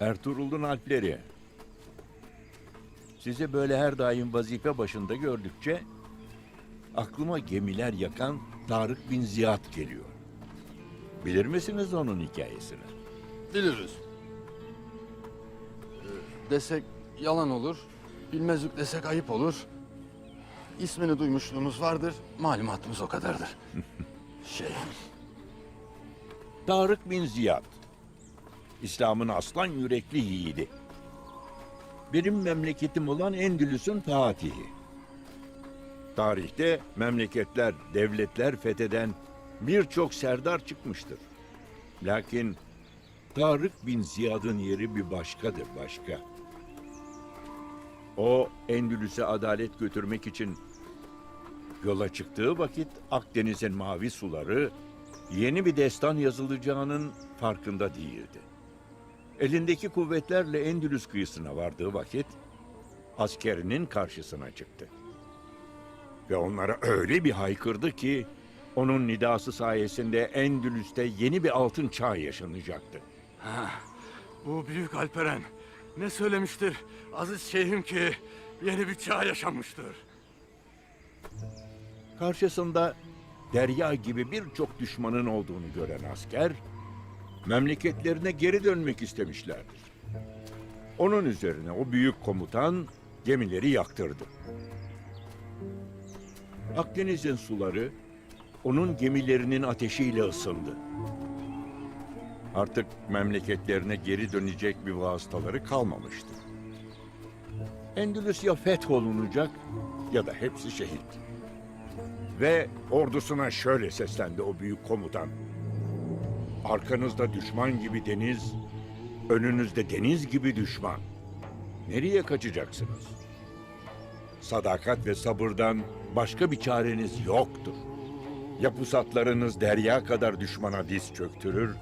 Ertuğrul'un Alpleri. Sizi böyle her daim vazife başında gördükçe aklıma gemiler yakan Tarık bin Ziyad geliyor. Bilir misiniz onun hikayesini? Biliriz. Ee, Desek yalan olur, bilmezlik desek ayıp olur. İsmini duymuşluğumuz vardır, malumatımız o kadardır. şey, Tarık bin Ziyad. İslam'ın aslan yürekli yiğidi. Benim memleketim olan Endülüs'ün fatihi. Tarihte memleketler, devletler fetheden birçok serdar çıkmıştır. Lakin Tarık bin Ziyad'ın yeri bir başkadır başka. O Endülüs'e adalet götürmek için yola çıktığı vakit Akdeniz'in mavi suları yeni bir destan yazılacağının farkında değildi. Elindeki kuvvetlerle Endülüs kıyısına vardığı vakit askerinin karşısına çıktı. Ve onlara öyle bir haykırdı ki onun nidası sayesinde Endülüs'te yeni bir altın çağ yaşanacaktı. bu büyük Alperen ne söylemiştir aziz şeyhim ki yeni bir çağ yaşanmıştır. Karşısında derya gibi birçok düşmanın olduğunu gören asker, memleketlerine geri dönmek istemişlerdir. Onun üzerine o büyük komutan gemileri yaktırdı. Akdeniz'in suları onun gemilerinin ateşiyle ısındı. Artık memleketlerine geri dönecek bir vasıtaları kalmamıştı. Endülüs ya fetholunacak ya da hepsi şehit. Ve ordusuna şöyle seslendi o büyük komutan. Arkanızda düşman gibi deniz, önünüzde deniz gibi düşman. Nereye kaçacaksınız? Sadakat ve sabırdan başka bir çareniz yoktur. Ya pusatlarınız derya kadar düşmana diz çöktürür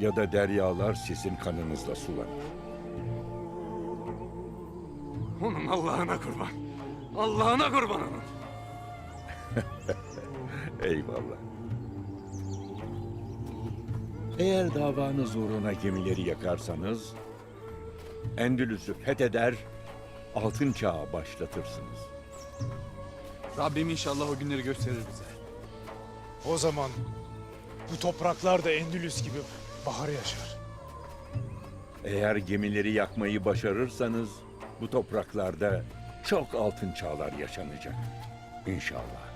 ya da deryalar sizin kanınızla sulanır. Onun Allah'ına kurban. Allah'ına kurban onun. Eyvallah. Eğer davanız uğruna gemileri yakarsanız, Endülüs'ü fetheder, altın çağı başlatırsınız. Rabbim inşallah o günleri gösterir bize. O zaman bu topraklar da Endülüs gibi bahar yaşar. Eğer gemileri yakmayı başarırsanız, bu topraklarda çok altın çağlar yaşanacak. İnşallah.